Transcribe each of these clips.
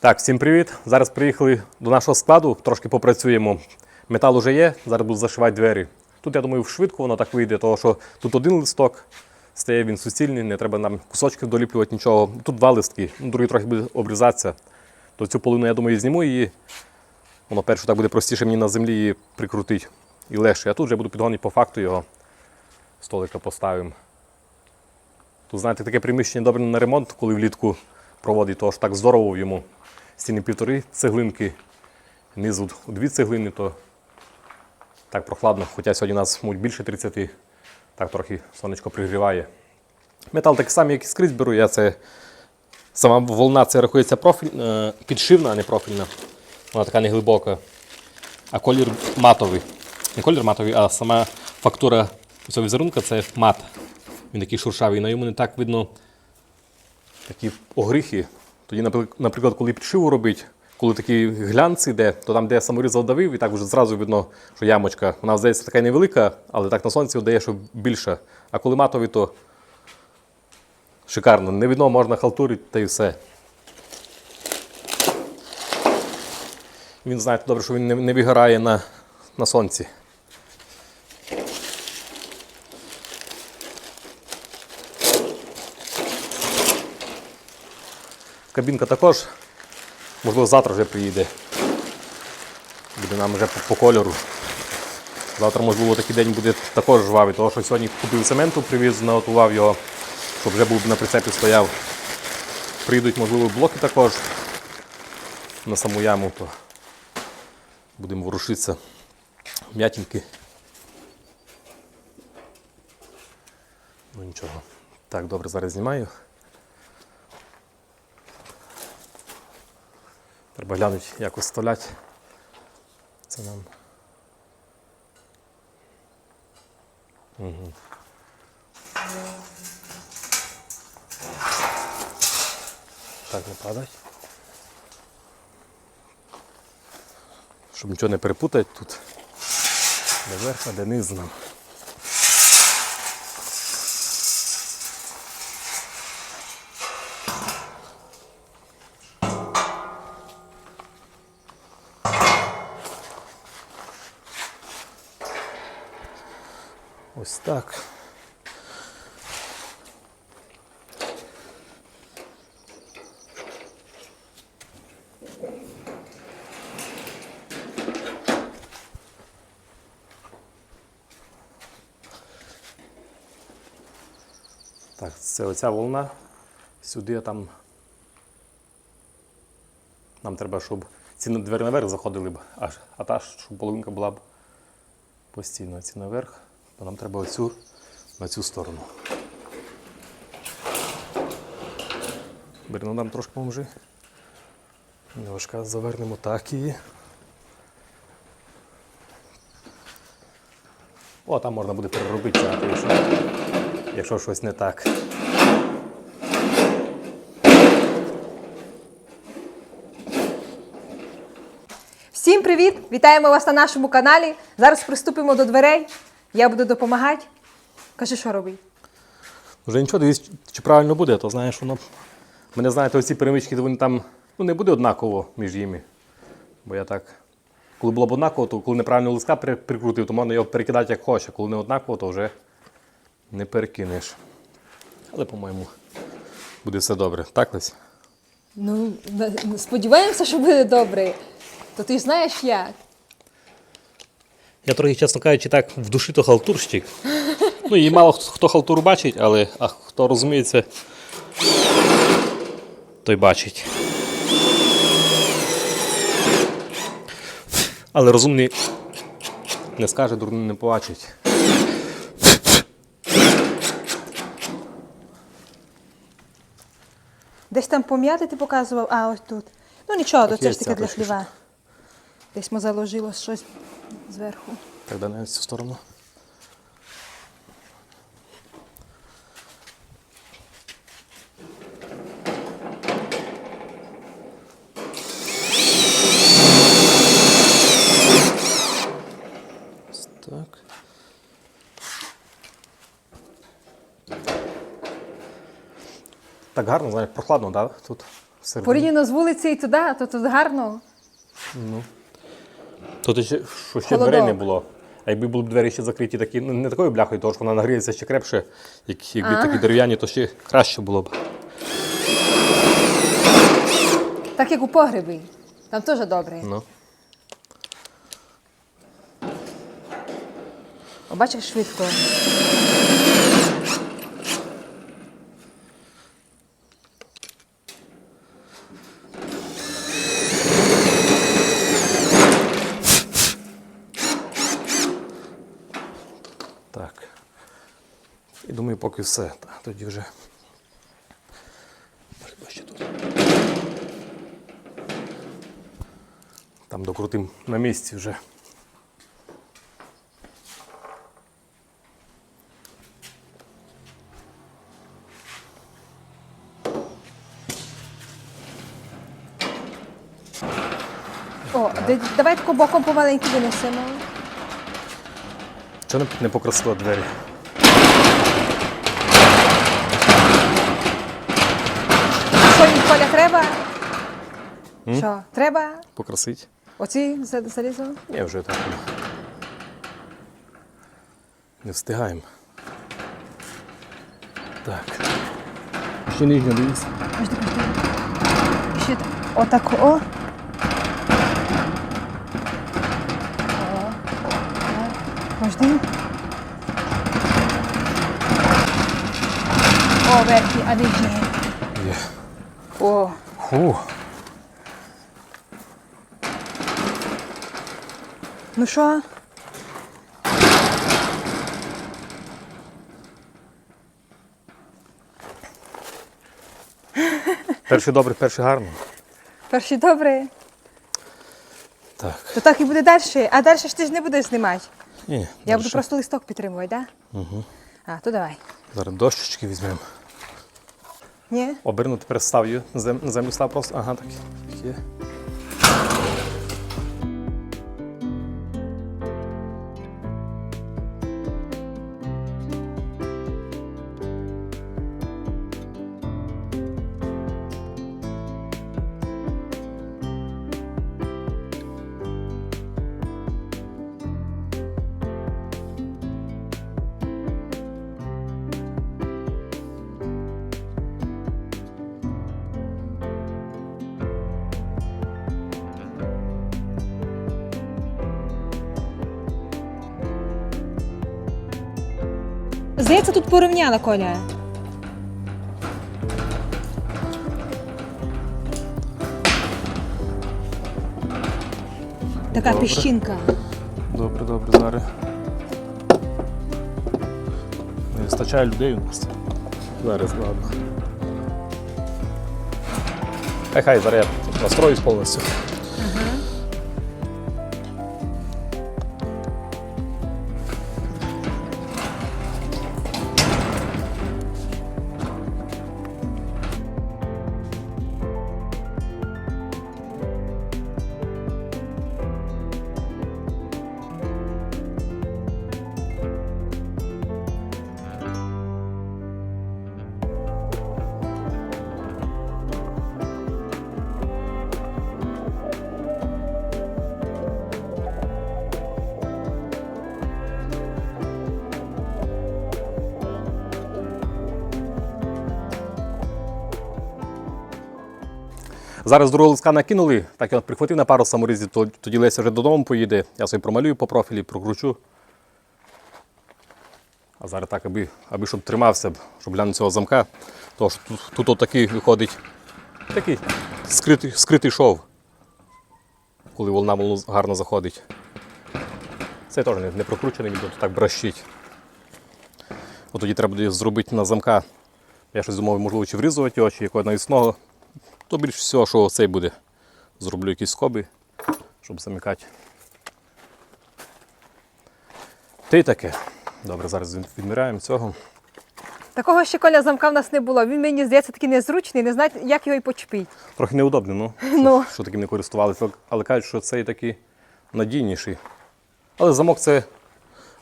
Так, всім привіт. Зараз приїхали до нашого складу, трошки попрацюємо. Метал уже є, зараз буду зашивати двері. Тут, я думаю, швидко воно так вийде, тому що тут один листок, стає він суцільний, не треба нам кусочків доліплювати нічого. Тут два листки, ну, другий трохи буде обрізатися. То цю половину, я думаю, зніму її. Воно перше так буде простіше мені на землі її прикрутити і легше. А тут вже буду підгонити по факту його. Столика поставимо. Тут, знаєте, таке приміщення добре на ремонт, коли влітку проводить, що так здорово йому. Стіни півтори цеглинки, низу дві цеглини, то так прохладно. Хоча сьогодні у нас мабуть, більше 30, так трохи сонечко пригріває. Метал такий самий, як і скрізь беру. Я це, сама волна це рахується профіль, е, підшивна, а не профільна. Вона така не глибока. А колір матовий. Не колір матовий, а сама фактура цього візерунка це мат. Він такий шуршавий. На йому не так видно такі огрихи. Тоді, наприклад, коли підшиву робить, коли такі глянці йде, то там, де саморіз задавив, і так вже зразу видно, що ямочка. Вона здається така невелика, але так на сонці вдає, що більша. А коли матовий, то шикарно. Не видно, можна халтурити та й все. Він знаєте добре, що він не вигорає на, на сонці. Кабінка також, можливо, завтра вже приїде. Буде нам вже по, по кольору. Завтра, можливо, такий день буде також жвавий, тому що сьогодні купив цементу, привіз, наготував його, щоб вже був на прицепі стояв. Приїдуть, можливо, блоки також на саму яму, то будемо ворушитися. М'ятінки. Ну нічого. Так, добре, зараз знімаю. Треба глянути, як виставляти. Це нам. Угу. Так, не падать. Щоб нічого не перепутати тут. Де верх, а де низ нам. Так. Так, це оця волна. Сюди там. Нам треба, щоб ці двері наверх заходили б, аж, а та, щоб половинка була б постійно. Ці наверх, то нам треба оцю на цю сторону. Берно нам трошки поможи. Неважка завернемо так її. О, там можна буде переробити, якщо, якщо щось не так. Всім привіт! Вітаємо вас на нашому каналі. Зараз приступимо до дверей. Я буду допомагати. Кажи, що робити. Вже нічого, дивись, чи правильно буде, то знаєш, воно. Мене знаєте, оці перемички, то вони там ну, не буде однаково між ними. Бо я так. Коли було б однаково, то коли неправильно лиска прикрутив, то можна його перекидати як хоче. Коли не однаково, то вже не перекинеш. Але, по-моєму, буде все добре. Так, Лесь? Ну, сподіваємося, що буде добре. То ти ж знаєш як. Я трохи, чесно кажучи, так в душі то халтурщик. Ну і мало хто хто халтуру бачить, але а хто розуміється, той бачить. Але розумний не скаже, дурний не побачить. Десь там пом'яти ти показував, а ось тут. Ну нічого, то це ж таки для хліва. Десь ми заложило щось зверху. Так, дай на цю сторону. Так. Так гарно, знаєш, прохладно, так? Тут всередині. Порівняно з вулиці і туди, то тут гарно. Тут ще, що ще дверей не було. А якби були б двері ще закриті такі, ну не такою бляхою, тому що вона нагріється ще крепше. Як, якби такі дерев'яні, то ще краще було б. Так як у погребі. Там теж добре. Ну. Бачиш швидко. Так. І все. Та, Тоді вже. Тут. Там докрутим на місці вже. О, давай тако боком помаленьку винесемо. Чого не, не покрасила двері? Що їм Коля треба? Що, треба? Покрасить? Оці за- залізо? Ні, вже так. Не встигаємо. Так. Ще нижня дивіться. Пожди, пожди. Ще так. Отак, о. О. Так. Пожди. О, верхні, а нижні. О. Фу. Ну що? Перший добрий, перший гарний. Перші добре. Так. То так і буде далі. А далі ж ти ж не будеш знімати. Ні, Я дальше. буду просто листок підтримувати, так? Да? Угу. А, то давай. Зараз дощечки візьмемо. Ні? Обернути став зем- землю став просто. Ага, так. Є. порівняла коля. Така Добре. піщинка. Добре, добре, зараз. Не вистачає людей у нас. Зараз, ладно. Хай хай, зараз я настроюсь повністю. Зараз другого листка накинули, так я прихватив на пару саморізів, тоді Леся вже додому поїде. Я собі промалюю по профілі, прокручу. А зараз так, аби, аби щоб тримався, щоб глянути цього замка. Тому тут, тут отакий виходить такий скритий, скритий шов, коли волна волну гарно заходить. Це теж не, не прокручений, він так бращить. От тоді треба буде зробити на замка. Я щось думав, можливо, чи врізувати його, чи якогось навісного. То більш всього, що цей буде. Зроблю якісь скоби, щоб замикати. Ти таке. Добре, зараз від- відміряємо цього. Такого ще коля замка в нас не було. Він мені здається такий незручний, не знаю, як його і почепити. Трохи неудобно, ну, Ну. що, що таким не користувалися, але кажуть, що цей такий надійніший. Але замок це,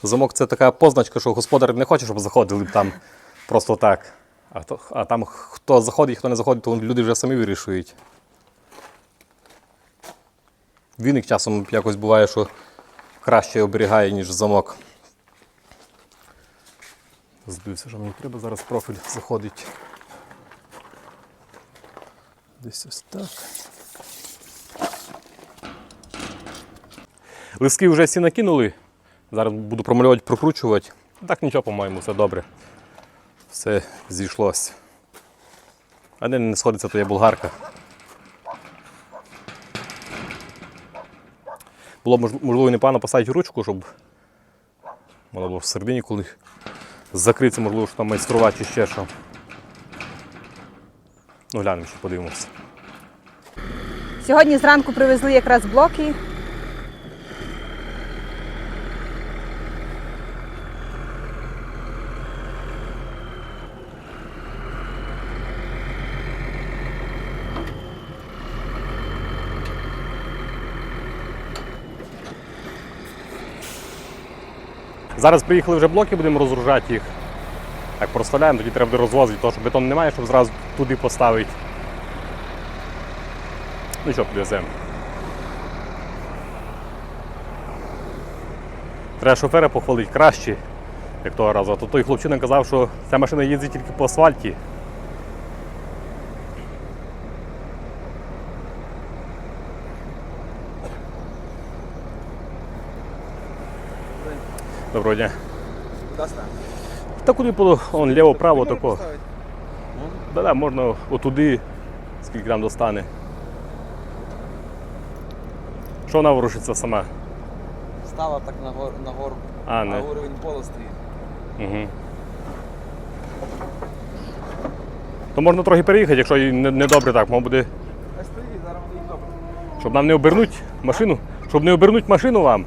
замок це така позначка, що господар не хоче, щоб заходили там просто так. А, то, а там хто заходить, хто не заходить, то люди вже самі вирішують. Віник часом якось буває, що краще оберігає, ніж замок. Збився, що мені треба зараз профіль заходить. Десь ось так. Лиски вже всі накинули. Зараз буду промальовувати, прокручувати. Так нічого, по-моєму, все добре. Все зійшлося. А де не сходиться, то є болгарка. Було б мож- можливо непогано поставити ручку, щоб воно було всередині, коли закриться, можливо, що там майструвати чи ще що. Ну, глянемо, ще подивимося. Сьогодні зранку привезли якраз блоки. Зараз приїхали вже блоки, будемо розгружати їх. Так проставляємо, тоді треба буде розвозити, тому що бетон немає, щоб зразу туди поставити. Ну що, підвеземо. Треба шофера похвалити краще, як того разу. А то той хлопчина казав, що ця машина їздить тільки по асфальті. Доброго дня. Та куди було? Он ліво-право тако. Да, да, можна отуди, скільки там достане. Що вона ворушиться сама? Стала так на, гор, на гору, А, не. уровень пола стоїть. Угу. То можна трохи переїхати, якщо і не, не добре так, мов буде. А стоїть, зараз буде добре. Щоб нам не обернуть машину. Щоб не обернуть машину вам.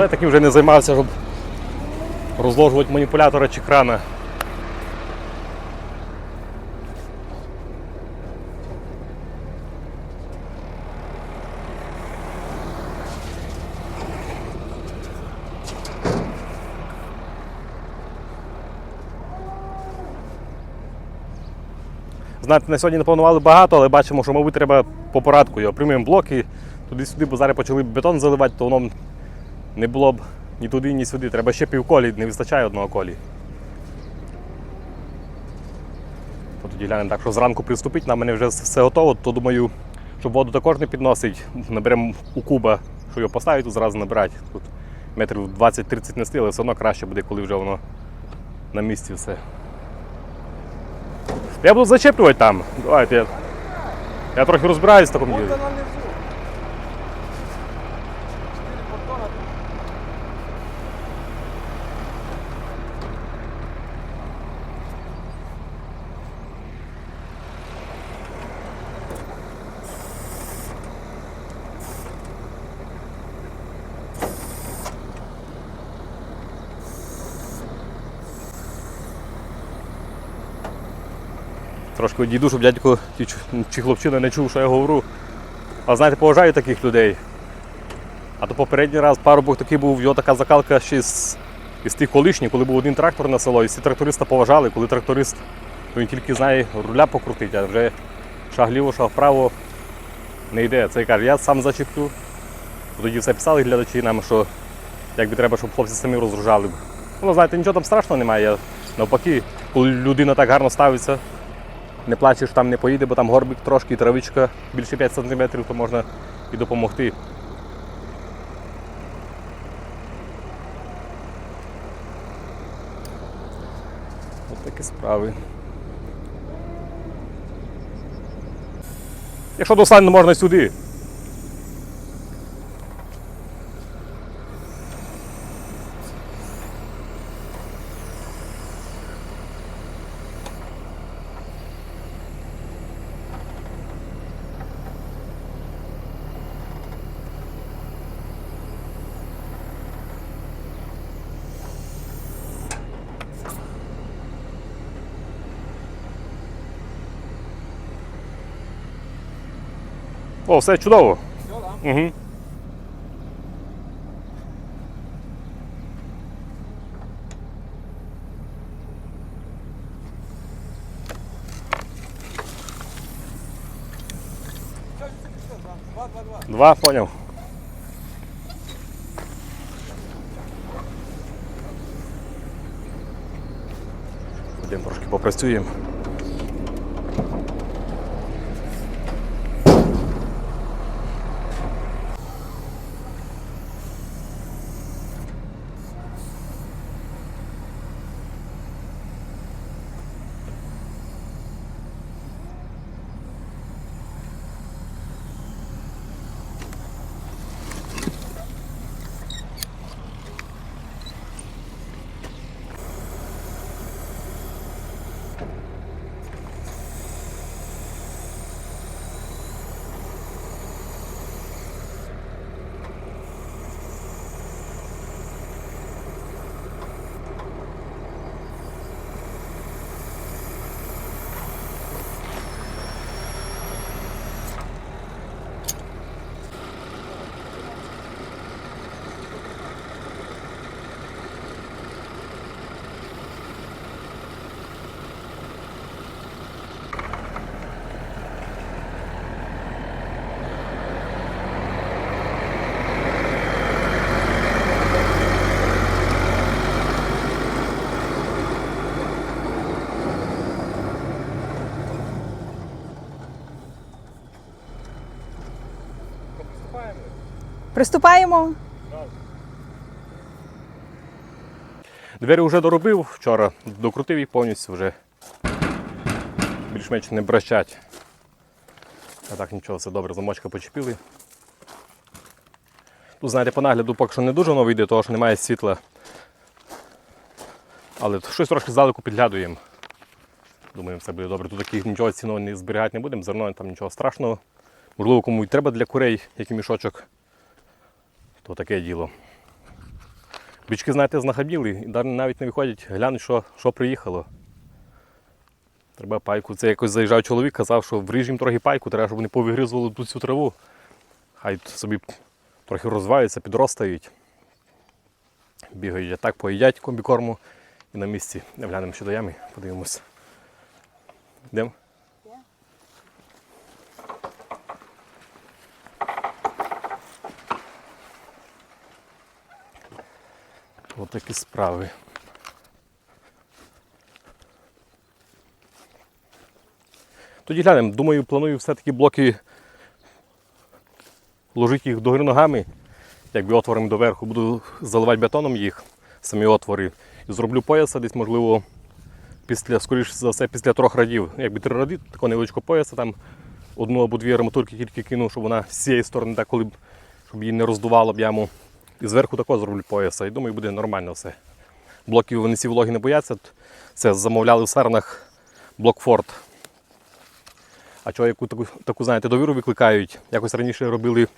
Давно я таким вже не займався, щоб розложувати маніпулятора чи крана. На сьогодні не планували багато, але бачимо, що, мабуть, треба по порадку його. Приймемо блоки туди-сюди, бо зараз почали бетон заливати, то воно не було б ні туди, ні сюди. Треба ще півколі, не вистачає одного колі. То тоді глянемо так, що зранку приступить, на мене вже все готово, то думаю, щоб воду також не підносить, наберемо у куба, що його поставити, тут зразу набирати. Тут метрів 20-30 нести, але все одно краще буде, коли вже воно на місці все. Я буду зачеплювати там. Давайте я. Я трохи розбираюсь в такому ділі. Трошки одійду, щоб дядько чи, чи хлопчина не чув, що я говорю. А знаєте, поважаю таких людей. А то попередній раз парубок такий був, його така закалка ще з, із тих колишніх, коли був один трактор на село, і всі тракториста поважали, коли тракторист то він тільки знає руля покрутити, а вже шаг ліво, шаг вправо не йде. Це каже, я сам зачеплю. Тоді все писали глядачі нам, що якби треба, щоб хлопці самі розгружали. Ну, знаєте, нічого там страшного немає. Я, навпаки, коли людина так гарно ставиться, не плачеш, там не поїде, бо там горбик трошки, травичка більше 5 см, то можна і допомогти. Ось такі справи. Якщо достане, можна сюди. Все чудово. Все, да? Угу. Все, все, два, поняв. Один трошки попрацюємо. Приступаємо. Двері вже доробив вчора, докрутив їх повністю вже. Більш-менш не брещать. А так нічого, все добре, замочка почепили. Тут, знаєте, по нагляду поки що не дуже воно вийде, тому що немає світла. Але щось трошки здалеку підглядуємо. Думаємо, все буде добре. Тут таких нічого цінного не зберігати не будемо, зерно там нічого страшного. Можливо, кому й треба для курей, який мішочок, то таке діло. Бички, знаєте, знахабіли і навіть не виходять, глянуть, що, що приїхало. Треба пайку. Це якось заїжджав чоловік, казав, що вріж їм трохи пайку, треба, щоб вони повигризували тут цю траву. Хай собі трохи розвиваються, підростають. Бігають, а так поїдять комбікорму і на місці. Глянемо ще до ями, подивимось. Йдемо? Ось такі справи. Тоді глянемо. Думаю, планую все-таки блоки ложити їх догори ногами, якби отворами доверху. Буду заливати бетоном їх, самі отвори. І зроблю пояса десь, можливо, після, скоріш за все, після трьох радів. Якби три ради, такого невеличкого пояса, там одну або дві арматурки тільки кину, щоб вона з цієї сторони, так, коли б- щоб її не роздувало б яму. І зверху також зроблю пояса. І думаю, буде нормально все. Блоків вони ці вологі не бояться. Це замовляли в сарнах Блокфорд. А чого яку таку, таку, знаєте, довіру викликають? Якось раніше робили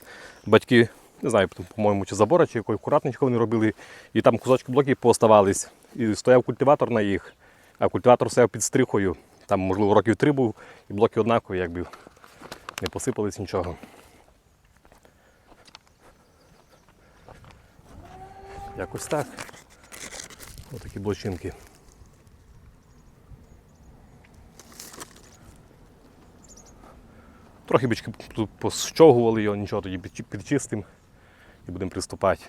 батьки, не знаю, по-моєму, чи забора, чи якої акуратничка вони робили, і там кусочки блоків пооставались. І стояв культиватор на їх, а культиватор стояв під стрихою. Там, можливо, років три був, і блоки однакові, якби не посипались нічого. Якось так. Отакі блочинки. Трохи бички тут пощовгували його, нічого тоді підчистим і будемо приступати.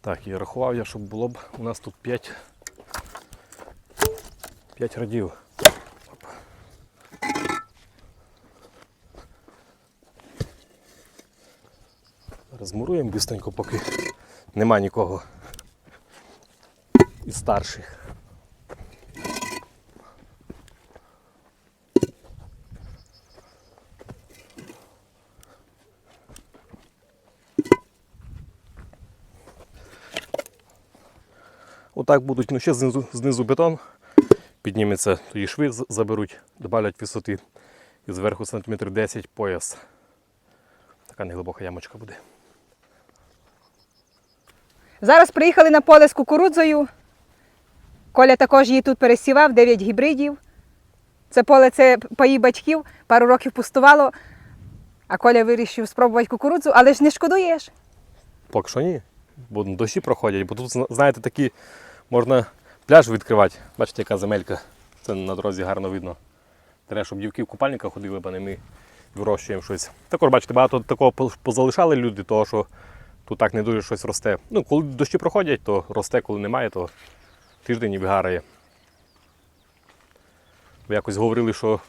Так, і рахував я, щоб було б у нас тут 5, 5 радів. Розмуруємо бістенько, поки нема нікого із старших. Отак будуть, ну ще знизу, знизу бетон, підніметься, тоді шви заберуть, додавлять висоти і зверху сантиметр 10 пояс. Така неглибока ямочка буде. Зараз приїхали на поле з кукурудзою. Коля також її тут пересівав, 9 гібридів. Це поле це паї батьків, пару років пустувало. А Коля вирішив спробувати кукурудзу, але ж не шкодуєш. Поки що ні. Бо дощі проходять, бо тут, знаєте, такі можна пляж відкривати. Бачите, яка земелька. Це на дорозі гарно видно. Треба, щоб дівки в купальниках ходили, бо не ми вирощуємо щось. Також, бачите, багато такого по- позалишали люди, того що тут так не дуже щось росте. Ну, коли дощі проходять, то росте, коли немає, то тиждень і вигарає. Ви якось говорили, що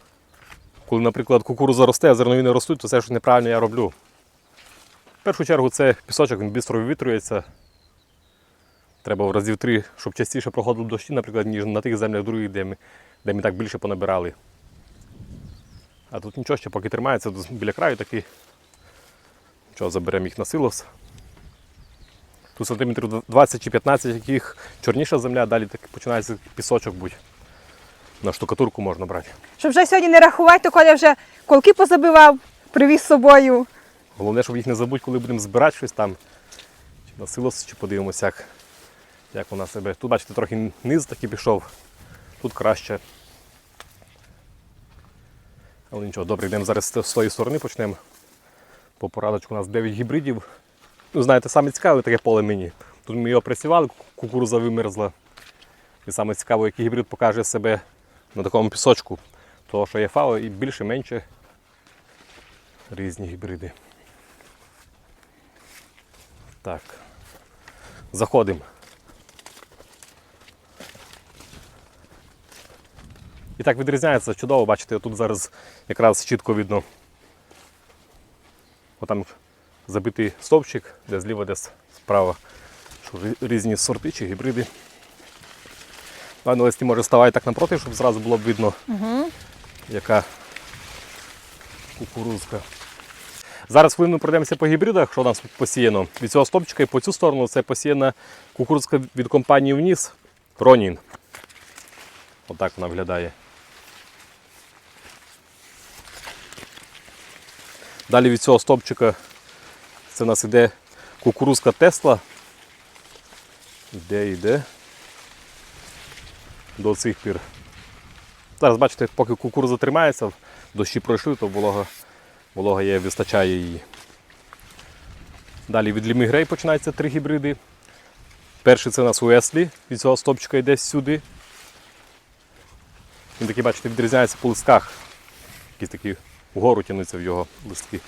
коли, наприклад, кукурудза росте, а зернові не ростуть, то це ж неправильно я роблю. В першу чергу це пісочок, він швидко вивітрюється. Треба в разів три, щоб частіше проходили дощі, наприклад, ніж на тих землях других, де ми, де ми так більше понабирали. А тут нічого ще поки тримається, біля краю таки. Нічого, заберемо їх на силос. Тут сантиметрів 20 чи 15, яких чорніша земля, далі так починається пісочок будь. На штукатурку можна брати. Щоб вже сьогодні не рахувати, то Коля вже колки позабивав, привіз з собою. Головне, щоб їх не забудь, коли будемо збирати щось там. Чи на силос, чи подивимося, як, як вона себе. Тут, бачите, трохи низ таки пішов. Тут краще. Але нічого, добре, йдемо зараз з тої сторони почнемо. По порадочку у нас 9 гібридів. Ну, знаєте, саме цікаве таке поле мені. Тут ми його присівали, кукуруза вимерзла. І саме цікаво, який гібрид покаже себе на такому пісочку. Того, що є фао і більше-менше різні гібриди. Так. Заходимо. І так відрізняється чудово, бачите, тут зараз якраз чітко видно. Отам забитий стовпчик, де зліва, де справа. Що різні сорти чи гібриди. Ладно, листі може ставай так напроти, щоб зразу було б видно, яка кукурузка. Зараз хвилину пройдемося по гібридах, що у нас тут посіяно. Від цього стопчика і по цю сторону це посіяна кукурудзка від компанії вниз Ронін. Отак вона виглядає. Далі від цього стопчика це у нас іде кукурузка Тесла. Іде, йде. До цих пір. Зараз бачите, поки кукуруза тримається, дощі пройшли, то волога Волога є, вистачає її. Далі від Лімігрей починаються три гібриди. Перший це у нас Уеслі, від цього стопчика йде сюди. Він такий, бачите, відрізняється по листках. Якісь такі вгору тянуться в його листки.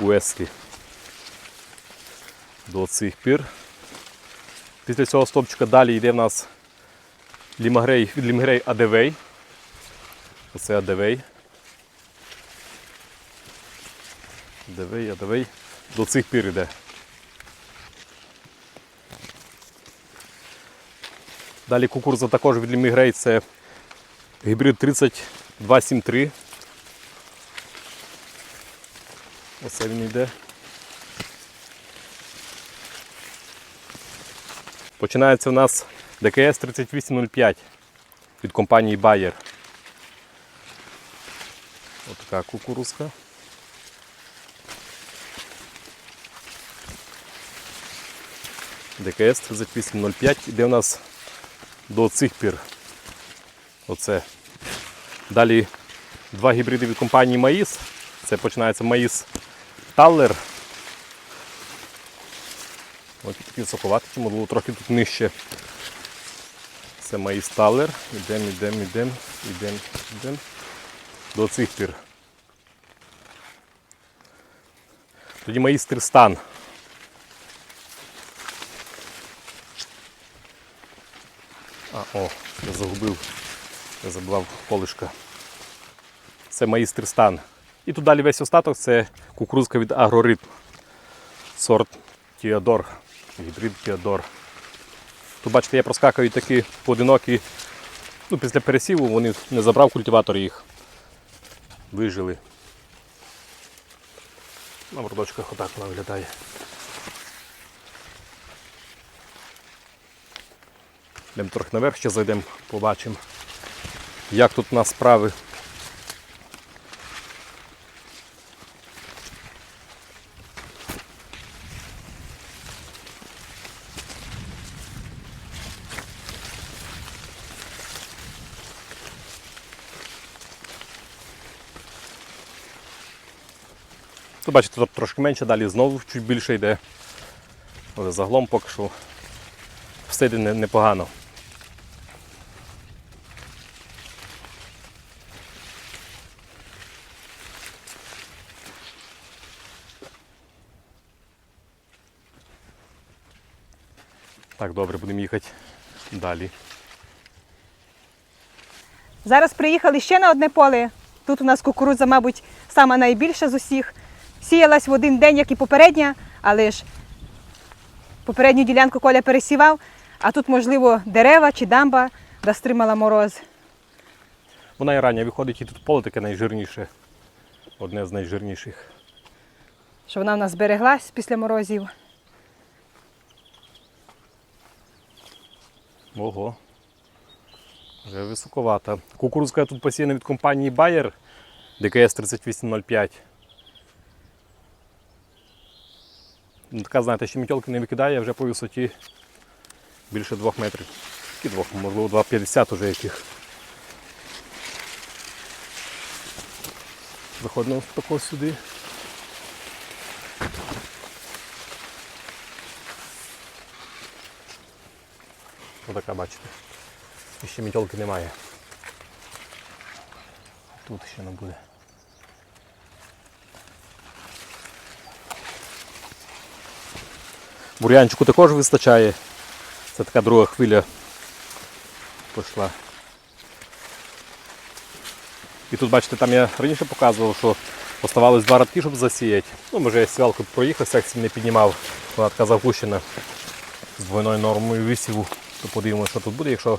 Уеслі. До цих пір. Після цього стопчика далі йде в нас Лімагрей, Лімагрей Адевей. Оце Адевей. Давай, а давай. До цих пір іде. Далі кукуруза також від Лімігрей, це гібрид 3273. Оце він йде. Починається у нас ДКС 3805 від компанії Bayer. Ось така кукурузка. ДКС 3805 іде у нас до цих пір. Оце. Далі два гібриди від компанії Маїс. Це починається Маїс Таллер. Ось такі високоваті, чому було трохи тут нижче. Це Маїс Таллер. Ідемо, ідемо, ідемо, ідемо, ідемо. До цих пір. Тоді Маїс Тристан. А, о, я загубив. Я забував колишка. Це маїстр стан. І тут далі весь остаток це кукурузка від агроритм. Сорт Тіодор. Гібрид Тіодор. Тут, бачите, я проскакую такі поодинокі. Ну, після пересіву вони не забрав культиватор їх. Вижили. На мордочках отак вона виглядає. Йдемо трохи наверх, ще зайдемо, побачимо, як тут у нас справи. Тут бачите, тут трошки менше, далі знову чуть більше йде. Але загалом поки що все йде непогано. Так, добре, будемо їхати далі. Зараз приїхали ще на одне поле. Тут у нас кукурудза, мабуть, сама найбільша з усіх. Сіялась в один день, як і попередня, але ж попередню ділянку Коля пересівав, а тут, можливо, дерева чи дамба, да стримала мороз. Вона і рання виходить, і тут поле таке найжирніше. Одне з найжирніших. Що вона в нас збереглась після морозів. Ого. Вже високовата. Кукурузка тут посіяна від компанії Bayer ДКС 3805. Ну, Така, знаєте, ще мітьолки не викидає вже по висоті більше 2 метрів. І двох, можливо, 2,50 уже яких. Виходимо тако сюди. Отака, бачите. І ще мітьолки немає. Тут ще не буде. Бур'янчику також вистачає. Це така друга хвиля пішла. І тут, бачите, там я раніше показував, що оставалось два радки, щоб засіяти. Ну, може я сівалку проїхав, секцію не піднімав, вона така запущена з двойною нормою висіву, то подивимося, що тут буде. Якщо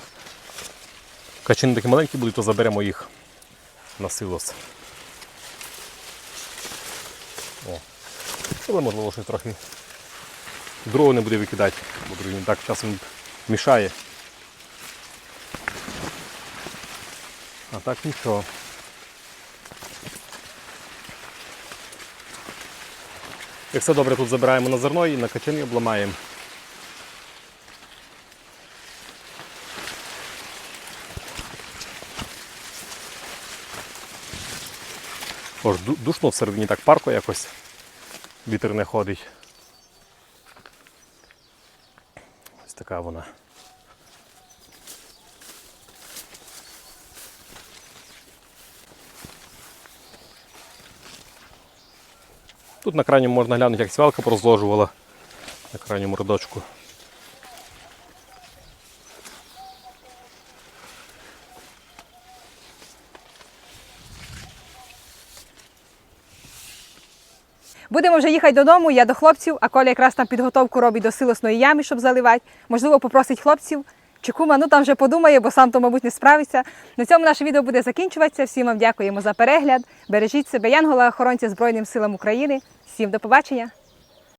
качани такі маленькі будуть, то заберемо їх на силос. О. Але можливо щось трохи другого не буде викидати, бо він так часом мішає. А так нічого. Як все добре, тут забираємо на зерно і на качани обламаємо. Ож душно всередині так парку якось. Вітер не ходить. Ось така вона. Тут на крайньому можна глянути, як свалка прозложувала на крайньому рядочку. Будемо вже їхати додому, я до хлопців, а Коля якраз там підготовку робить до силосної ями, щоб заливати. Можливо, попросить хлопців. Чи кума, ну там вже подумає, бо сам то, мабуть, не справиться. На цьому наше відео буде закінчуватися. Всім вам дякуємо за перегляд. Бережіть себе, Янгола, охоронця Збройним силам України. Всім до побачення!